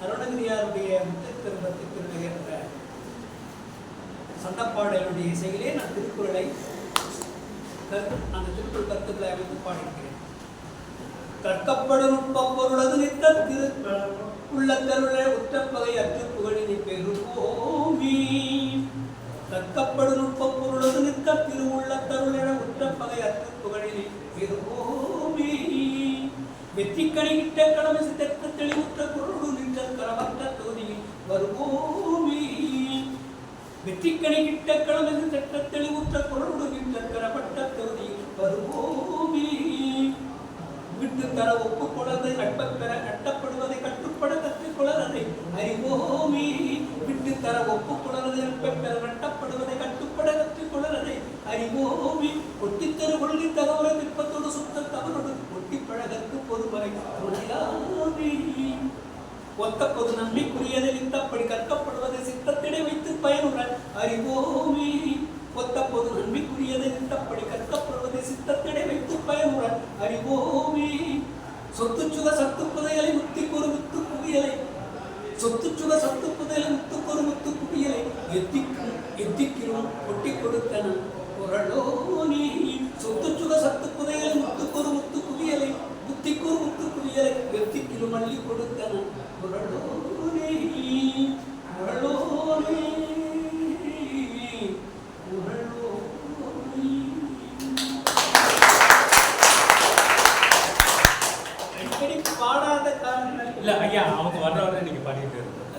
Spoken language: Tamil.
அருணகிரியாருடைய முத்திருப்பத்தி திருநகை என்ற சண்டப்பாடலுடைய இசையிலே நான் திருக்குறளை கருத்து அந்த திருக்குறள் கருத்துக்களை அமைத்து பாடியிருக்கிறேன். கற்கப்படும் நுட்பம் பொருளது நித்த திரு உள்ளத்தருளே உற்றப்பகை அற்று புகழினி பெருகோமி கற்கப்படும் நுட்பம் பொருளது நித்த திரு உள்ளத்தருளென உற்றப்பகை அற்று புகழினி பெருகோமி வெற்றி கிட்ட கடமை சித்தத்தை தெளிவுற்ற வெற்றிக்கணி கிட்ட கடமை சட்ட தெளிவுற்ற பொருளு நின்ற கரமற்ற தொகுதியில் வருவோமி. விட்டு தர ஒப்புக்கொள்ளதை நட்பப் பெற கட்டப்படுவதை கட்டுப்பட கற்றுக்கொள்ளதை அறிவோமே. விட்டு தர ஒப்புக்கொள்ளதை நட்பப் பெற கட்டப்படுவதை கட்டுப்பட கற்றுக்கொள்ளதை அறிவோமே. ஒட்டித்தர கொள்கை தகவலை விற்பத்தோடு சுத்த தவறோடு ஒட்டி பழகற்கு பொதுமறை ஒத்த பொது நன்மைக்குரியதை வித்தப்படி கற்கப்படுவதை சித்தத்திடை வைத்து பயனுற அறிவோமே. ஒத்த பொது நன்மைக்குரியது நின்றப்படி கற்கப்படுவதை சித்தத்திடை வைத்து பயனுடன் அறிவோமே. சொத்து சுத சத்து புதையலை முத்தி ஒரு முத்து குவியலை சொத்து சுத சத்து புதையலை முத்து ஒரு முத்து குவியலை எத்திக்கும் எத்திக்கிறோம் ஒட்டி கொடுத்தன குரலோனே சொத்து சுத சத்து புதையலை முத்து ஒரு முத்து குவியலை முத்திக்கு ஒரு முத்து குவியலை எத்திக்கிறோம் அள்ளி கொடுத்தன குரலோ இல்ல ஐயா அவங்க வர்ற வரை நீங்கள் பண்ணிட்டு இருக்கோம்